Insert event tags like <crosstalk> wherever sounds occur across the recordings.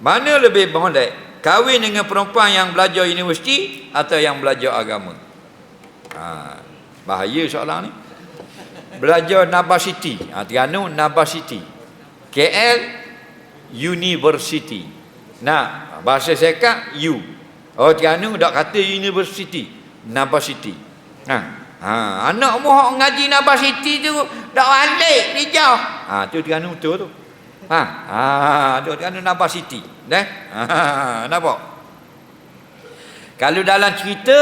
Mana lebih molek? Kahwin dengan perempuan yang belajar universiti atau yang belajar agama? Ha, bahaya soalan ni. Belajar Nabasiti. Ha, Terengganu Nabasiti. KL University. Nah, bahasa saya kat U. Oh, Terengganu dak kata University. Nabasiti. Ha. Ha, anak mu hok ngaji Nabasiti tu dak balik dia jauh. Ha, tu Terengganu betul tu. Ha, ha, tu Terengganu Nabasiti. Dah? Ha, nampak? Kalau dalam cerita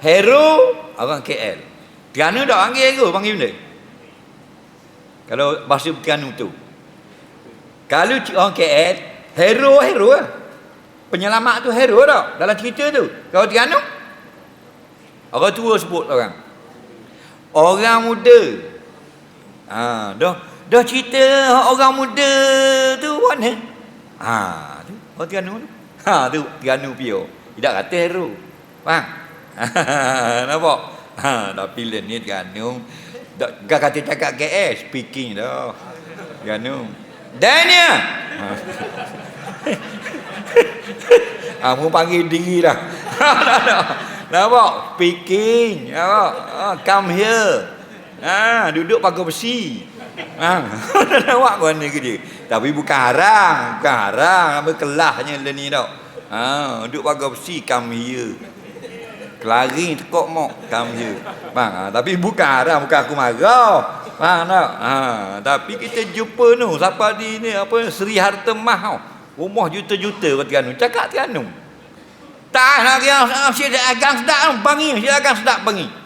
hero orang KL. Terengganu dak panggil hero, panggil benda. Kalau bahasa Terengganu tu. Kalau orang KL, hero hero lah. Penyelamat tu hero tak dalam cerita tu. Kalau Terengganu orang tua sebut orang. Orang muda. Ha, dah dah cerita orang muda tu mana? Ha, tu orang Terengganu tu. Ha, tu Terengganu pio. Tidak kata hero. Faham? <laughs> Nampak? Ha, tapi lain ni Terengganu tak kata cakap KS speaking dah. Terengganu. Daniel. Ha. Ah, <laughs> mu panggil diri dah. <laughs> Nampak? Speaking. Nampak? Ah, come here. Ah, duduk pakai besi. Ah, nampak mana ke dia? Tapi bukan harang, bukan harang, apa kelahnya le ni tau. Ah, duduk pakai besi come here. Kelari tekok mok come here. Bang, ah, tapi bukan harang, bukan aku marah. Faham tak? Ha, tapi kita jumpa tu siapa di ni apa Seri Harta Mah tau. Rumah juta-juta kat Terengganu. Cakap Terengganu. Tak nak dia si agang sedap bangi, si agang sedap bangi.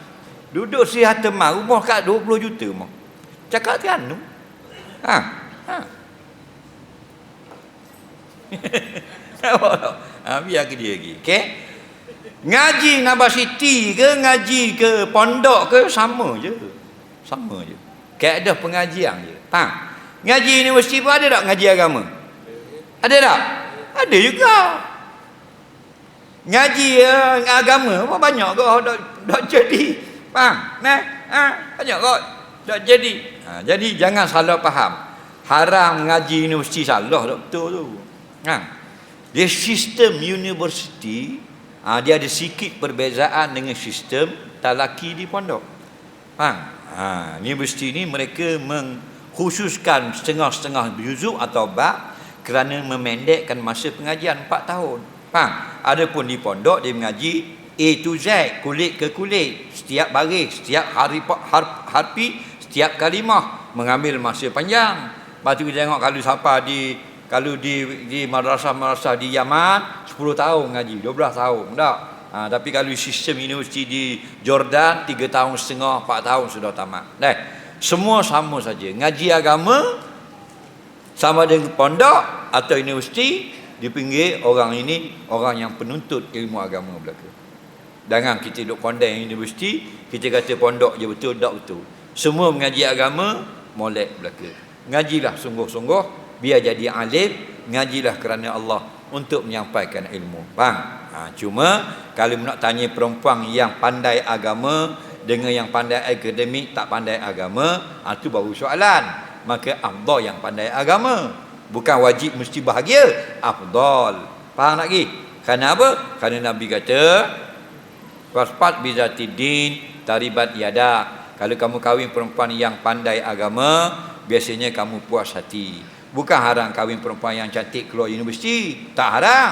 Duduk Seri Harta Mah, rumah kat 20 juta mah. Cakap Terengganu. Ha. Ha. <laughs> ha, biar ke dia lagi. Okey. Ngaji Nabasiti ke ngaji ke pondok ke sama je. Sama je. Kaedah pengajian je. Faham? Ngaji universiti pun ada tak ngaji agama? Ada tak? Ada juga. Ngaji uh, agama pun banyak kau dak dak jadi. Faham? Nah, ha, banyak kau dak jadi. Ha, jadi jangan salah faham. Haram ngaji universiti salah tak betul tu. Ha. Dia sistem universiti ha, dia ada sikit perbezaan dengan sistem talaki di pondok. Faham? Ha, universiti ni mereka mengkhususkan setengah-setengah juzuk atau bab kerana memendekkan masa pengajian 4 tahun. Faham? Adapun di pondok dia mengaji A to Z, kulit ke kulit, setiap baris, setiap hari har, harfi, setiap kalimah mengambil masa panjang. Lepas tu kita tengok kalau siapa di kalau di di madrasah-madrasah di Yaman 10 tahun ngaji, 12 tahun tak. Ha, tapi kalau sistem universiti di Jordan 3 tahun setengah, 4 tahun sudah tamat. Dah. Semua sama saja. Ngaji agama sama dengan pondok atau universiti di pinggir orang ini orang yang penuntut ilmu agama belaka. Jangan kita duduk kondang universiti, kita kata pondok je betul, tak betul. Semua mengaji agama, molek belaka. Ngajilah sungguh-sungguh, biar jadi alim, ngajilah kerana Allah untuk menyampaikan ilmu. Faham? Ha, cuma kalau nak tanya perempuan yang pandai agama dengan yang pandai akademik tak pandai agama, itu ha, baru soalan. Maka afdal yang pandai agama. Bukan wajib mesti bahagia. Afdal. Faham lagi? Kerana apa? Kerana Nabi kata, Waspat bizati din taribat yada. Kalau kamu kahwin perempuan yang pandai agama, biasanya kamu puas hati. Bukan haram kahwin perempuan yang cantik keluar universiti. Tak haram.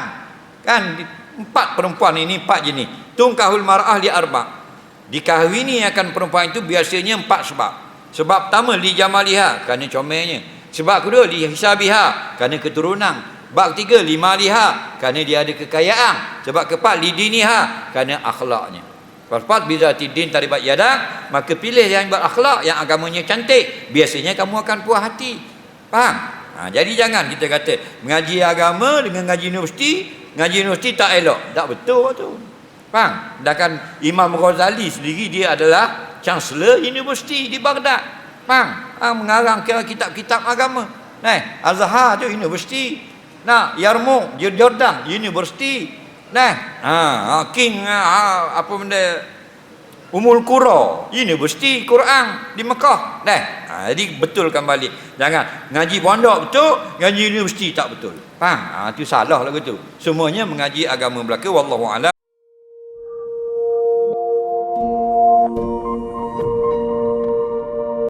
Kan empat perempuan ini empat jenis. Tungkahul mar'ah li arba. Dikahwini akan perempuan itu biasanya empat sebab. Sebab pertama li jamaliha kerana comelnya. Sebab kedua li hisabiha kerana keturunan. Bab ketiga lima liha kerana dia ada kekayaan. Sebab keempat lidiniha kerana akhlaknya. Paspat bila tidin taribat yadak, maka pilih yang berakhlak, yang agamanya cantik. Biasanya kamu akan puas hati. Faham? Ha, jadi jangan kita kata mengaji agama dengan ngaji universiti, ngaji universiti tak elok. Tak betul tu. Faham? Sedangkan Imam Ghazali sendiri dia adalah Chancellor Universiti di Baghdad. Faham? Ha, mengarang kira kitab-kitab agama. Nah, Azhar tu universiti. Nah, Yarmouk, Jordan, universiti. Nah, ha, King ha, apa benda Umul Qura, universiti Quran di Mekah. Dah. Ha, jadi betulkan balik. Jangan ngaji pondok betul, ngaji universiti tak betul. Faham? Ha, itu salah lagu tu. Semuanya mengaji agama belaka wallahu alam.